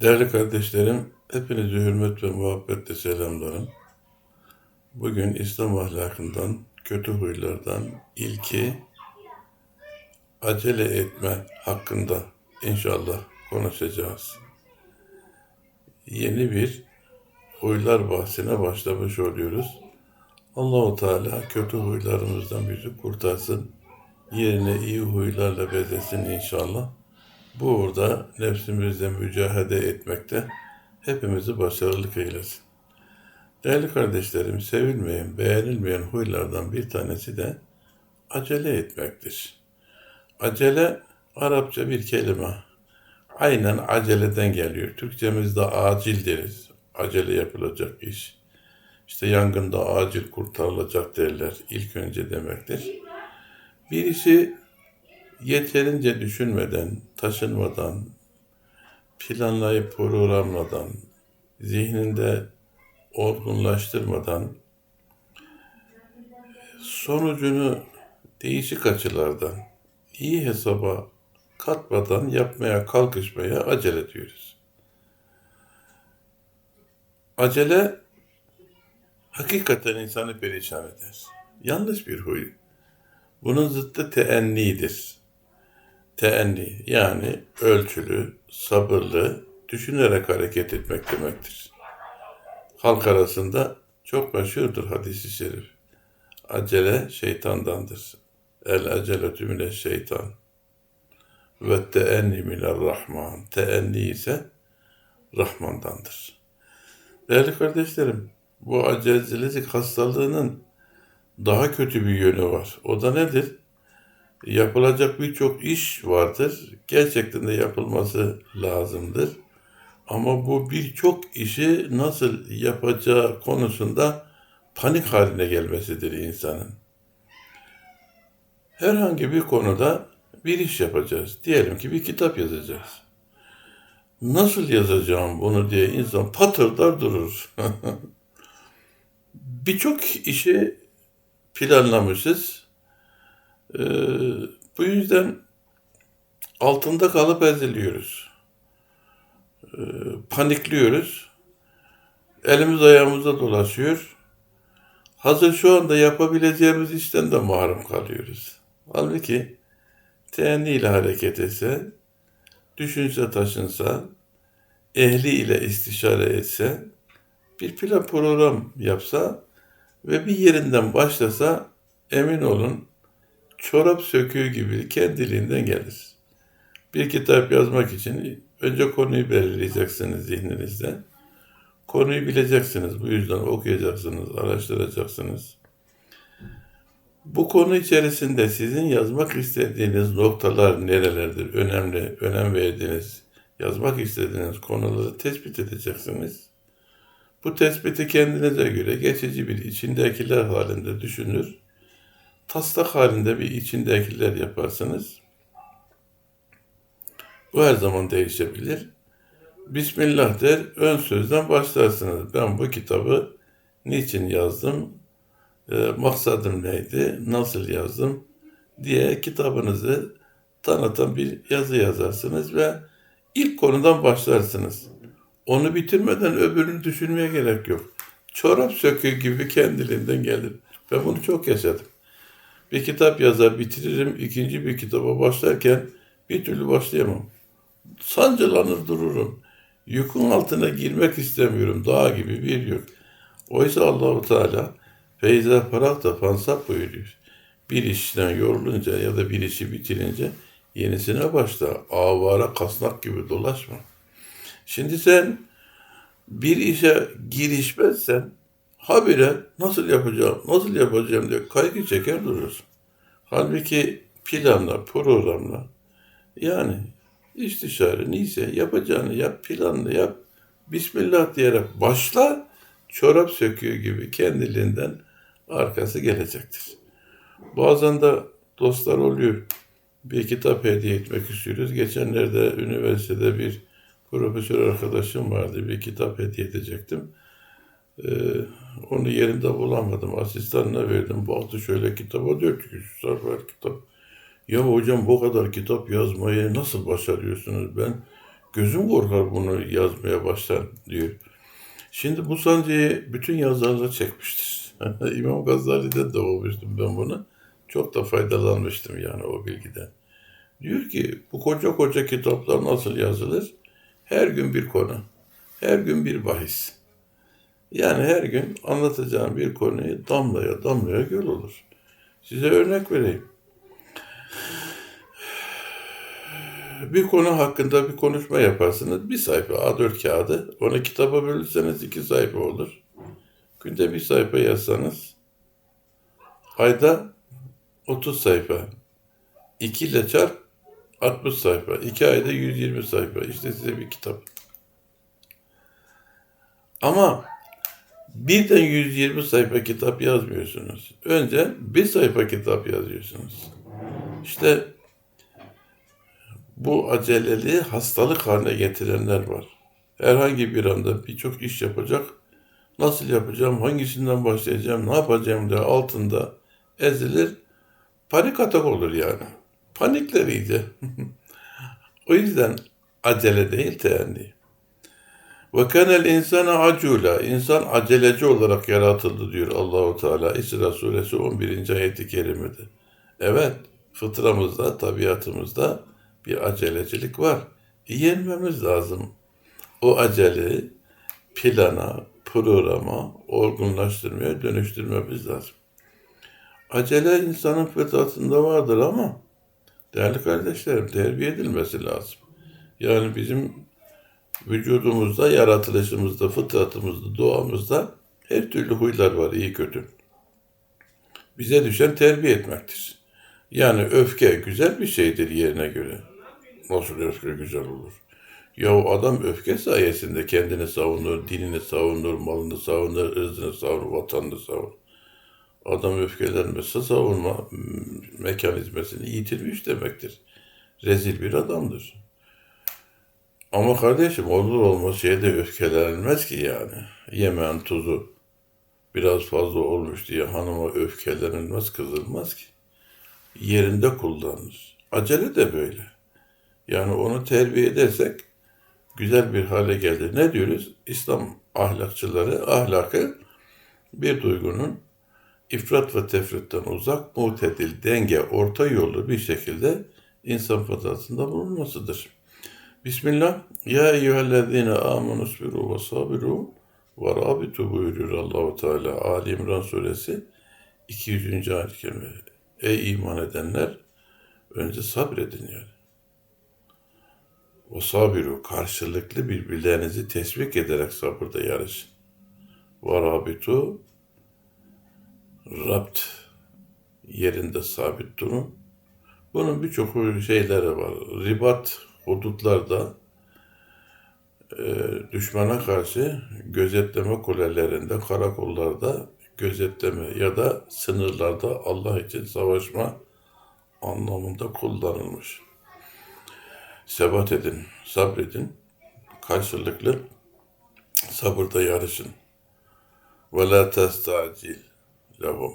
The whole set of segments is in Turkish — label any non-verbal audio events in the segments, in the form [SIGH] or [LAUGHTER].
Değerli kardeşlerim, hepinizi hürmet ve muhabbetle selamlarım. Bugün İslam ahlakından, kötü huylardan ilki acele etme hakkında inşallah konuşacağız. Yeni bir huylar bahsine başlamış oluyoruz. Allahu Teala kötü huylarımızdan bizi kurtarsın. Yerine iyi huylarla bezesin inşallah. Bu uğurda nefsimizle mücadele etmekte hepimizi başarılı eylesin. Değerli kardeşlerim, sevilmeyen, beğenilmeyen huylardan bir tanesi de acele etmektir. Acele Arapça bir kelime. Aynen aceleden geliyor. Türkçemizde acil deriz. Acele yapılacak iş. İşte yangında acil kurtarılacak derler. İlk önce demektir. Bir işi yeterince düşünmeden, taşınmadan, planlayıp programladan, zihninde olgunlaştırmadan, sonucunu değişik açılardan, iyi hesaba katmadan yapmaya kalkışmaya acele diyoruz. Acele hakikaten insanı perişan eder. Yanlış bir huy. Bunun zıttı teennidir. Teenni yani ölçülü, sabırlı, düşünerek hareket etmek demektir. Halk arasında çok meşhurdur hadisi şerif. Acele şeytandandır. El aceletü mine şeytan. Ve teenni minel rahman. Teenni ise Rahman'dandır. Değerli kardeşlerim, bu acelecilik hastalığının daha kötü bir yönü var. O da nedir? Yapılacak birçok iş vardır. Gerçekten de yapılması lazımdır. Ama bu birçok işi nasıl yapacağı konusunda panik haline gelmesidir insanın. Herhangi bir konuda bir iş yapacağız. Diyelim ki bir kitap yazacağız. Nasıl yazacağım bunu diye insan patırdar durur. [LAUGHS] Birçok işi planlamışız. Ee, bu yüzden altında kalıp eziliyoruz. Ee, panikliyoruz. Elimiz ayağımıza dolaşıyor. Hazır şu anda yapabileceğimiz işten de mahrum kalıyoruz. Halbuki teyenni ile hareket etse, düşünse taşınsa, ehli ile istişare etse, bir plan program yapsa ve bir yerinden başlasa emin olun çorap söküğü gibi kendiliğinden gelir. Bir kitap yazmak için önce konuyu belirleyeceksiniz zihninizde. Konuyu bileceksiniz. Bu yüzden okuyacaksınız, araştıracaksınız. Bu konu içerisinde sizin yazmak istediğiniz noktalar nerelerdir? Önemli, önem verdiğiniz, yazmak istediğiniz konuları tespit edeceksiniz. Bu tespiti kendinize göre geçici bir içindekiler halinde düşünür. Taslak halinde bir içindekiler yaparsınız. Bu her zaman değişebilir. Bismillah der, ön sözden başlarsınız. Ben bu kitabı niçin yazdım, e, maksadım neydi, nasıl yazdım diye kitabınızı tanıtan bir yazı yazarsınız ve ilk konudan başlarsınız. Onu bitirmeden öbürünü düşünmeye gerek yok. Çorap söküğü gibi kendiliğinden gelir. Ben bunu çok yaşadım. Bir kitap yazar bitiririm, ikinci bir kitaba başlarken bir türlü başlayamam. Sancılanır dururum. Yükün altına girmek istemiyorum. Dağ gibi bir yük. Oysa Allahu Teala feyza parakta fansap buyuruyor. Bir işten yorulunca ya da bir işi bitirince yenisine başla. Avara kasnak gibi dolaşma. Şimdi sen bir işe girişmezsen habire nasıl yapacağım, nasıl yapacağım diye kaygı çeker durursun. Halbuki planla, programla yani istişare neyse yapacağını yap, planla yap. Bismillah diyerek başla, çorap söküğü gibi kendiliğinden arkası gelecektir. Bazen de dostlar oluyor. Bir kitap hediye etmek istiyoruz. Geçenlerde üniversitede bir profesör arkadaşım vardı. Bir kitap hediye edecektim. Ee, onu yerinde bulamadım. Asistanına verdim. Baktı şöyle kitaba diyor ki şu sayfalar kitap. Ya hocam bu kadar kitap yazmayı nasıl başarıyorsunuz? Ben Gözüm korkar bunu yazmaya başlar diyor. Şimdi bu sancıyı bütün yazarlar çekmiştir. [LAUGHS] İmam Gazali'den de okumuştum ben bunu. Çok da faydalanmıştım yani o bilgiden. Diyor ki bu koca koca kitaplar nasıl yazılır? Her gün bir konu. Her gün bir bahis. Yani her gün anlatacağım bir konuyu damlaya damlaya göl olur. Size örnek vereyim. Bir konu hakkında bir konuşma yaparsınız. Bir sayfa A4 kağıdı. Onu kitaba bölürseniz iki sayfa olur. Günde bir sayfa yazsanız ayda 30 sayfa. 2 ile çarp 60 sayfa. 2 ayda 120 sayfa. İşte size bir kitap. Ama birden 120 sayfa kitap yazmıyorsunuz. Önce bir sayfa kitap yazıyorsunuz. İşte bu aceleliği hastalık haline getirenler var. Herhangi bir anda birçok iş yapacak. Nasıl yapacağım, hangisinden başlayacağım, ne yapacağım diye altında ezilir. Panik atak olur yani. Panikler iyice. [LAUGHS] o yüzden acele değil teenni. Ve kanel insana acula. İnsan aceleci olarak yaratıldı diyor Allahu Teala İsra suresi 11. ayeti kerimede. Evet, fıtramızda, tabiatımızda bir acelecilik var. Yenmemiz lazım. O acele plana, programa, olgunlaştırmaya dönüştürmemiz lazım. Acele insanın fıtratında vardır ama değerli kardeşlerim terbiye edilmesi lazım. Yani bizim vücudumuzda, yaratılışımızda, fıtratımızda, doğamızda her türlü huylar var, iyi kötü. Bize düşen terbiye etmektir. Yani öfke güzel bir şeydir yerine göre. Nasıl öfke güzel olur? Ya adam öfke sayesinde kendini savunur, dinini savunur, malını savunur, ırzını savunur, vatanını savunur. Adam öfkelenmezse savunma mekanizmasını yitirmiş demektir. Rezil bir adamdır. Ama kardeşim olur olmaz şeyde öfkelenmez ki yani. Yemeğin tuzu biraz fazla olmuş diye hanıma öfkelenilmez, kızılmaz ki. Yerinde kullanılır. Acele de böyle. Yani onu terbiye edersek güzel bir hale gelir. Ne diyoruz? İslam ahlakçıları ahlakı bir duygunun ifrat ve tefritten uzak, mutedil, denge, orta yollu bir şekilde insan fıtratında bulunmasıdır. Bismillah. Ya eyyühellezine amenu sbiru ve sabiru ve rabitu buyuruyor Allahu Teala Ali İmran suresi 200. ayet kerime. Ey iman edenler önce sabredin yani. O sabiru karşılıklı birbirlerinizi tesbik ederek sabırda yarışın. Ve rabitu Rabt yerinde sabit durun. Bunun birçok şeyleri var. Ribat hudutlarda e, düşmana karşı gözetleme kulelerinde, karakollarda gözetleme ya da sınırlarda Allah için savaşma anlamında kullanılmış. Sebat edin, sabredin, karşılıklı sabırda yarışın. Ve la testacil lahum.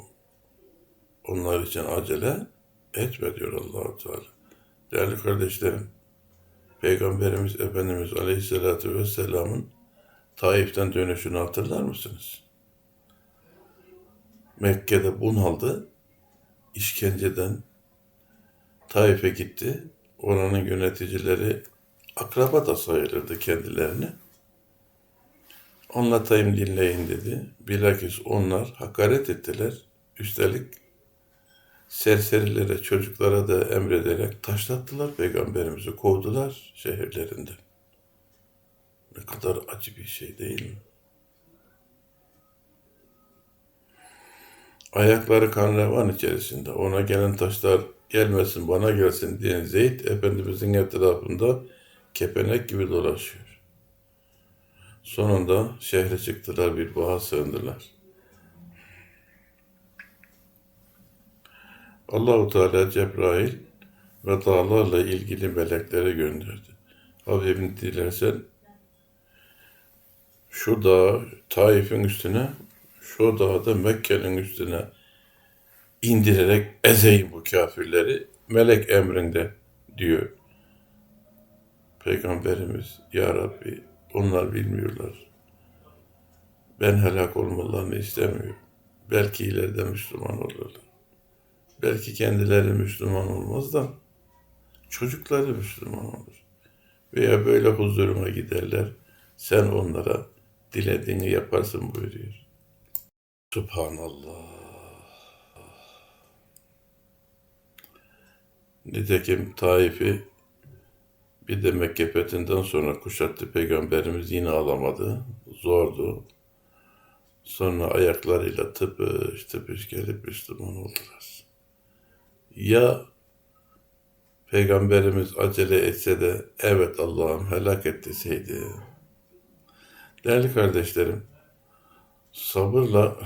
Onlar için acele etme diyor allah Teala. Değerli kardeşlerim, Peygamberimiz Efendimiz Aleyhisselatü Vesselam'ın Taif'ten dönüşünü hatırlar mısınız? Mekke'de bunaldı, işkenceden Taif'e gitti. Oranın yöneticileri akraba da sayılırdı kendilerini. Anlatayım dinleyin dedi. Bilakis onlar hakaret ettiler. Üstelik serserilere, çocuklara da emrederek taşlattılar peygamberimizi, kovdular şehirlerinden. Ne kadar acı bir şey değil mi? Ayakları kan revan içerisinde. Ona gelen taşlar gelmesin bana gelsin diyen Zeyd Efendimizin etrafında kepenek gibi dolaşıyor. Sonunda şehre çıktılar bir bağa sığındılar. Allahu Teala Cebrail ve dağlarla ilgili melekleri gönderdi. Habibim dilersen şu dağ Taif'in üstüne, şu dağda Mekke'nin üstüne indirerek ezeyim bu kafirleri melek emrinde diyor. Peygamberimiz Ya Rabbi onlar bilmiyorlar. Ben helak olmalarını istemiyorum. Belki ileride Müslüman olurlar. Belki kendileri Müslüman olmaz da çocukları Müslüman olur. Veya böyle huzuruma giderler. Sen onlara dilediğini yaparsın buyuruyor. Subhanallah. Nitekim Taif'i bir de Mekke fethinden sonra kuşattı peygamberimiz yine alamadı. Zordu. Sonra ayaklarıyla tıpış tıpış gelip Müslüman oldular. Ya peygamberimiz acele etse de evet Allah'ım helak et deseydi. Değerli kardeşlerim, sabırla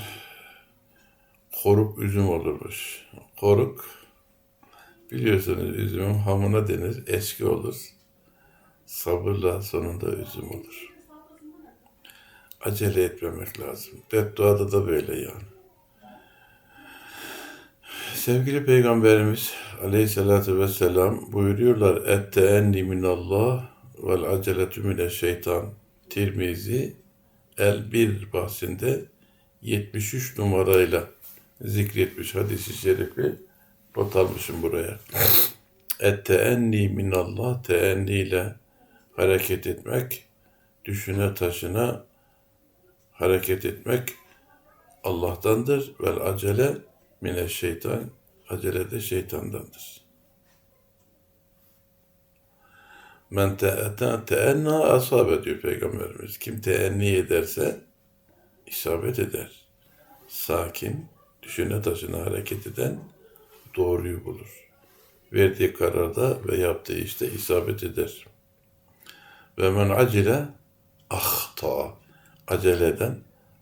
koruk üzüm olurmuş. Koruk biliyorsunuz üzümün hamına denir, eski olur. Sabırla sonunda üzüm olur. Acele etmemek lazım. Bedduada da böyle yani. Sevgili Peygamberimiz Aleyhisselatü Vesselam buyuruyorlar etteenni minallah vel aceletü mineşşeytan Tirmizi El Bir bahsinde 73 numarayla zikretmiş hadisi şerifi not almışım buraya. Etteenni minallah teenni ile hareket etmek, düşüne taşına hareket etmek Allah'tandır. Vel acele mine şeytan, acele de şeytandandır. Men teenna asabe diyor Peygamberimiz. Kim teenni ederse isabet eder. Sakin, düşüne taşına hareket eden doğruyu bulur. Verdiği kararda ve yaptığı işte isabet eder. Ve men acile ahta aceleden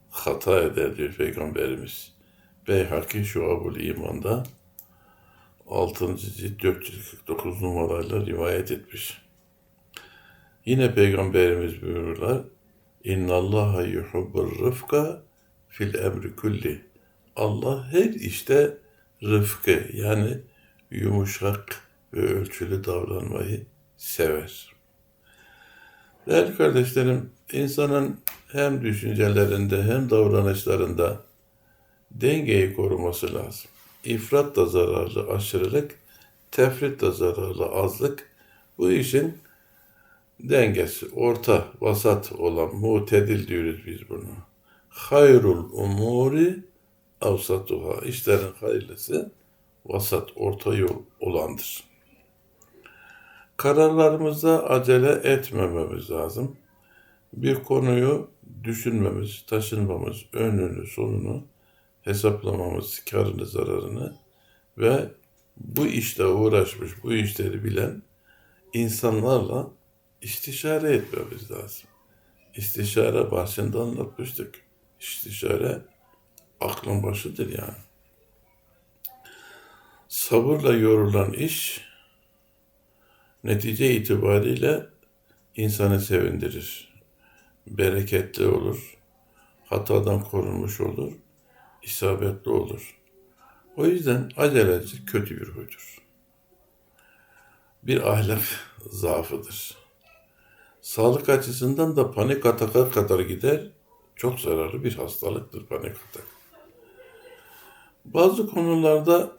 hata eder diyor Peygamberimiz. Beyhaki Şuabul İman'da 6. cilt 449 numarayla rivayet etmiş. Yine Peygamberimiz buyururlar. İnna Allaha yuhibbur rıfka fil emri kulli. Allah her işte rıfkı yani yumuşak ve ölçülü davranmayı sever. Değerli kardeşlerim, insanın hem düşüncelerinde hem davranışlarında dengeyi koruması lazım. İfrat da zararlı aşırılık, tefrit de zararlı azlık. Bu işin dengesi, orta, vasat olan mutedil diyoruz biz bunu. Hayrul umuri avsatuha. İşlerin hayırlısı vasat, orta yol olandır. Kararlarımızda acele etmememiz lazım. Bir konuyu düşünmemiz, taşınmamız, önünü, sonunu hesaplamamız, karını, zararını ve bu işte uğraşmış, bu işleri bilen insanlarla istişare etmemiz lazım. İstişare başında anlatmıştık. İstişare aklın başıdır yani. Sabırla yorulan iş netice itibariyle insanı sevindirir. Bereketli olur. Hatadan korunmuş olur. İsabetli olur. O yüzden aceleci kötü bir huydur. Bir ahlak zaafıdır. Sağlık açısından da panik ataka kadar gider. Çok zararlı bir hastalıktır panik atak. Bazı konularda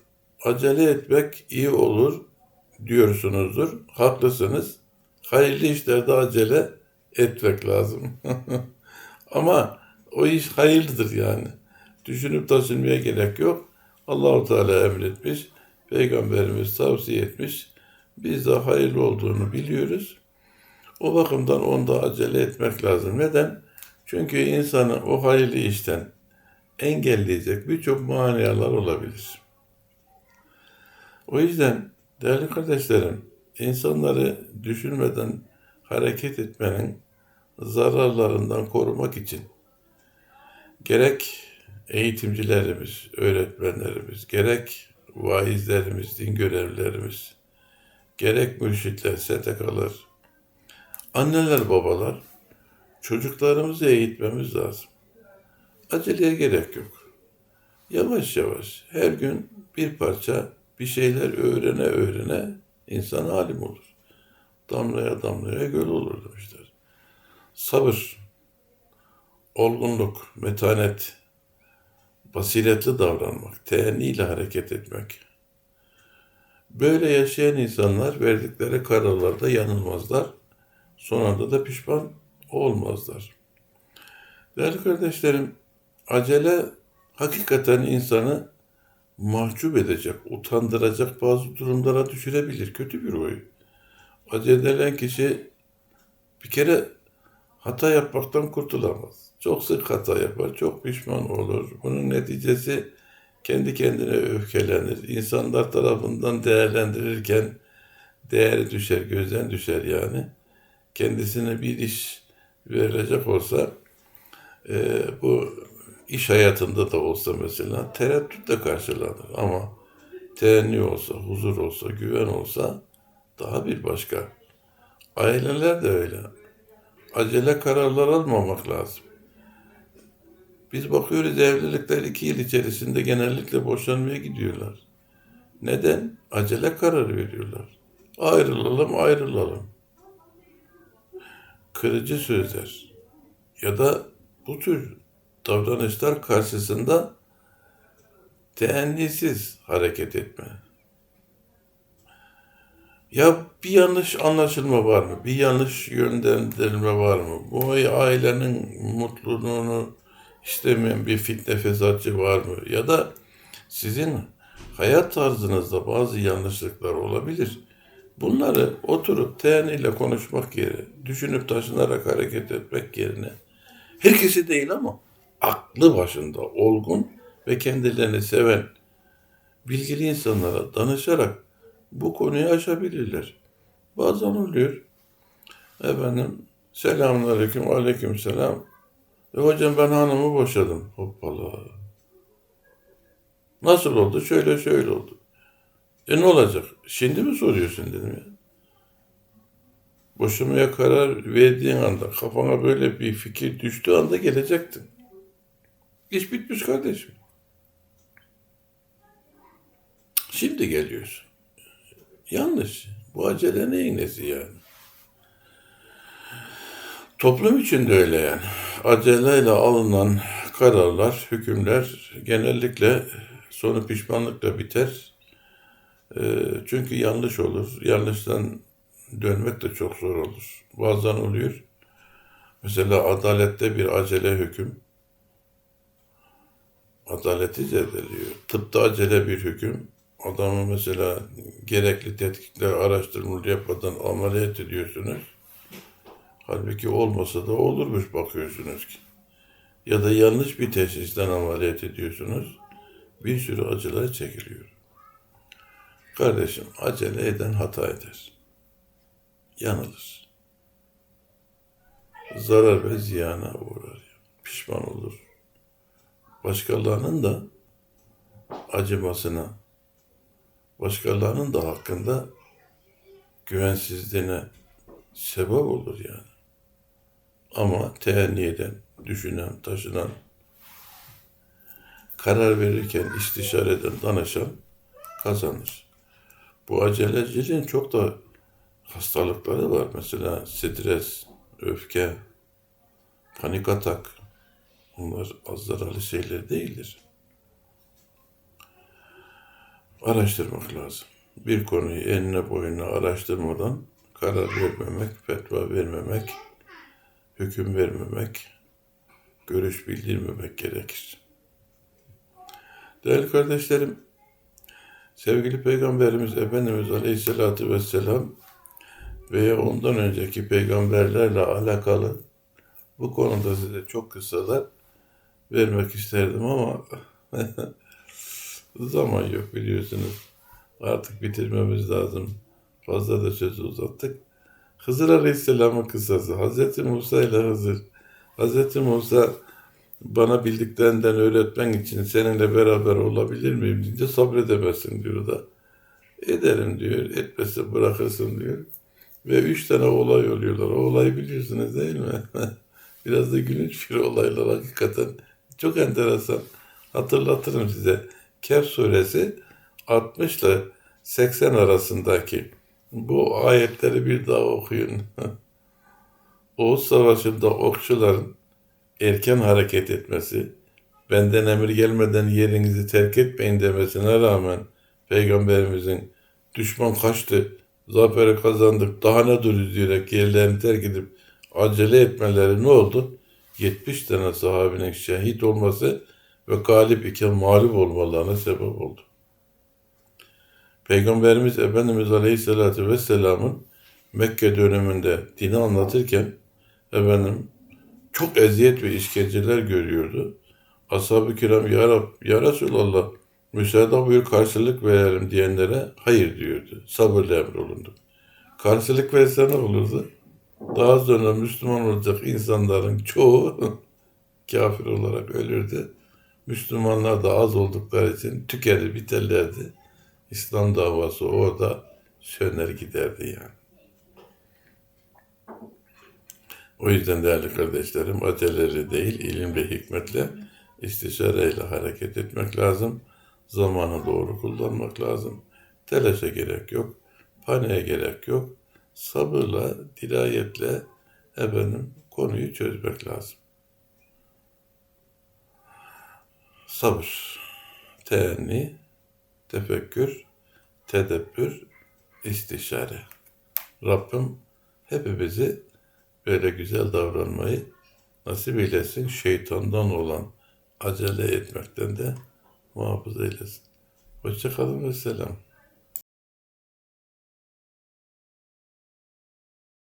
acele etmek iyi olur diyorsunuzdur. Haklısınız. Hayırlı işlerde acele etmek lazım. [LAUGHS] Ama o iş hayırlıdır yani. Düşünüp taşınmaya gerek yok. Allahu Teala emretmiş. Peygamberimiz tavsiye etmiş. Biz de hayırlı olduğunu biliyoruz. O bakımdan onda acele etmek lazım. Neden? Çünkü insanı o hayırlı işten engelleyecek birçok maniyalar olabilir. O yüzden değerli kardeşlerim, insanları düşünmeden hareket etmenin zararlarından korumak için gerek eğitimcilerimiz, öğretmenlerimiz, gerek vaizlerimiz, din görevlilerimiz, gerek mürşitler, STK'lar, anneler, babalar, çocuklarımızı eğitmemiz lazım. Aceleye gerek yok. Yavaş yavaş her gün bir parça bir şeyler öğrene öğrene insan alim olur. damlaya damlaya göl olur demişler. Sabır, olgunluk, metanet, basiretli davranmak, teenniyle hareket etmek. Böyle yaşayan insanlar verdikleri kararlarda yanılmazlar. Son anda da pişman olmazlar. Değerli kardeşlerim, acele hakikaten insanı mahcup edecek, utandıracak bazı durumlara düşürebilir. Kötü bir huy. Acele eden kişi bir kere hata yapmaktan kurtulamaz. Çok sık hata yapar, çok pişman olur. Bunun neticesi kendi kendine öfkelenir. İnsanlar tarafından değerlendirirken değeri düşer, gözden düşer yani. Kendisine bir iş verilecek olsa e, bu iş hayatında da olsa mesela tereddütle karşılanır. Ama teenni olsa, huzur olsa, güven olsa daha bir başka. Aileler de öyle. Acele kararlar almamak lazım. Biz bakıyoruz evlilikler iki yıl içerisinde genellikle boşanmaya gidiyorlar. Neden? Acele karar veriyorlar. Ayrılalım, ayrılalım. Kırıcı sözler ya da bu tür davranışlar karşısında teennisiz hareket etme. Ya bir yanlış anlaşılma var mı? Bir yanlış yönlendirme var mı? Bu ailenin mutluluğunu istemeyen bir fitne fesatçı var mı? Ya da sizin hayat tarzınızda bazı yanlışlıklar olabilir. Bunları oturup teeniyle konuşmak yerine, düşünüp taşınarak hareket etmek yerine, herkesi değil ama aklı başında olgun ve kendilerini seven bilgili insanlara danışarak bu konuyu aşabilirler. Bazen oluyor. Efendim selamünaleyküm, aleyküm selam. E hocam ben hanımı boşadım. Hoppala. Nasıl oldu? Şöyle şöyle oldu. E ne olacak? Şimdi mi soruyorsun dedim ya. Boşamaya karar verdiğin anda, kafana böyle bir fikir düştüğü anda gelecektin. İş bitmiş kardeşim. Şimdi geliyorsun. Yanlış. Bu acele neyin nesi yani? Toplum için de öyle yani. Aceleyle alınan kararlar, hükümler genellikle sonu pişmanlıkla biter. E, çünkü yanlış olur. Yanlıştan dönmek de çok zor olur. Bazen oluyor. Mesela adalette bir acele hüküm adaleti zedeliyor. Tıpta acele bir hüküm. Adamı mesela gerekli tetkikler, araştırmalar yapmadan ameliyat ediyorsunuz. Halbuki olmasa da olurmuş bakıyorsunuz ki. Ya da yanlış bir teşhisten ameliyat ediyorsunuz. Bir sürü acılar çekiliyor. Kardeşim acele eden hata eder. Yanılır. Zarar ve ziyana uğrar. Pişman olur. Başkalarının da acımasına, başkalarının da hakkında güvensizliğine sebep olur yani. Ama tehenni eden, düşünen, taşınan, karar verirken istişare eden, danışan kazanır. Bu aceleciliğin çok da hastalıkları var. Mesela stres, öfke, panik atak. Bunlar az zararlı şeyler değildir. Araştırmak lazım. Bir konuyu enine boyuna araştırmadan karar vermemek, fetva vermemek, hüküm vermemek, görüş bildirmemek gerekir. Değerli kardeşlerim, sevgili Peygamberimiz Efendimiz Aleyhisselatü Vesselam veya ondan önceki peygamberlerle alakalı bu konuda size çok kısalar vermek isterdim ama [LAUGHS] zaman yok biliyorsunuz. Artık bitirmemiz lazım. Fazla da sözü uzattık. Hızır Aleyhisselam'ın kısası. Hazreti Musa ile Hızır. Hazreti Musa bana bildiklerinden öğretmen için seninle beraber olabilir miyim deyince sabredemezsin diyor da. Ederim diyor. Etmesi bırakırsın diyor. Ve üç tane olay oluyorlar. O olayı biliyorsunuz değil mi? [LAUGHS] Biraz da gülünç bir olaylar hakikaten. Çok enteresan. Hatırlatırım size. Kehf suresi 60 ile 80 arasındaki Bu ayetleri bir daha okuyun. Oğuz Savaşı'nda okçuların erken hareket etmesi, benden emir gelmeden yerinizi terk etmeyin demesine rağmen Peygamberimizin düşman kaçtı, zaferi kazandık, daha ne duruz diyerek yerlerini terk edip acele etmeleri ne oldu? 70 tane sahabenin şehit olması ve galip iken mağlup olmalarına sebep oldu. Peygamberimiz Efendimiz Aleyhisselatü Vesselam'ın Mekke döneminde dini anlatırken efendim çok eziyet ve işkenceler görüyordu. Ashab-ı kiram ya, Rab, ya Resulallah müsaade buyur karşılık verelim diyenlere hayır diyordu. Sabırla emrolundu. Karşılık verse ne olurdu? Daha sonra Müslüman olacak insanların çoğu [LAUGHS] kafir olarak ölürdü. Müslümanlar da az oldukları için tükenir biterlerdi. İslam davası orada söner giderdi yani. O yüzden değerli kardeşlerim aceleyle değil ilim ve hikmetle istişareyle hareket etmek lazım. Zamanı doğru kullanmak lazım. Telaşa gerek yok. Paniğe gerek yok. Sabırla, dirayetle efendim konuyu çözmek lazım. Sabır, teenni, tefekkür, tedebbür, istişare. Rabbim hepimizi böyle güzel davranmayı nasip eylesin. Şeytandan olan acele etmekten de muhafaza eylesin. Hoşçakalın ve selam.